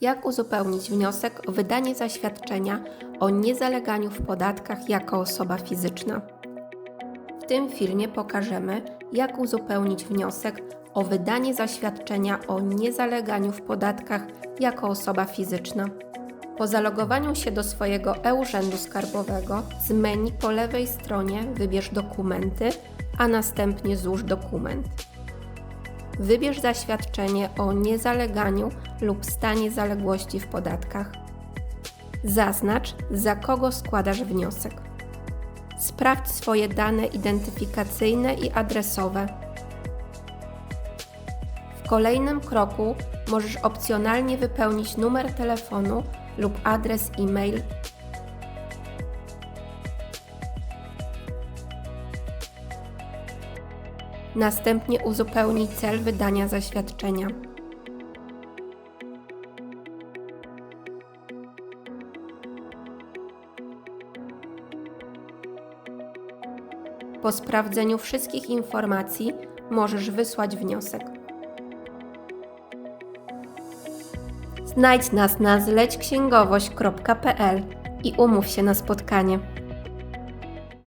Jak uzupełnić wniosek o wydanie zaświadczenia o niezaleganiu w podatkach jako osoba fizyczna? W tym filmie pokażemy, jak uzupełnić wniosek o wydanie zaświadczenia o niezaleganiu w podatkach jako osoba fizyczna. Po zalogowaniu się do swojego e-urzędu skarbowego z menu po lewej stronie wybierz dokumenty, a następnie złóż dokument. Wybierz zaświadczenie o niezaleganiu lub stanie zaległości w podatkach. Zaznacz, za kogo składasz wniosek. Sprawdź swoje dane identyfikacyjne i adresowe. W kolejnym kroku możesz opcjonalnie wypełnić numer telefonu lub adres e-mail Następnie uzupełnij cel wydania zaświadczenia. Po sprawdzeniu wszystkich informacji możesz wysłać wniosek. Znajdź nas na zlećksięgowość.pl i umów się na spotkanie.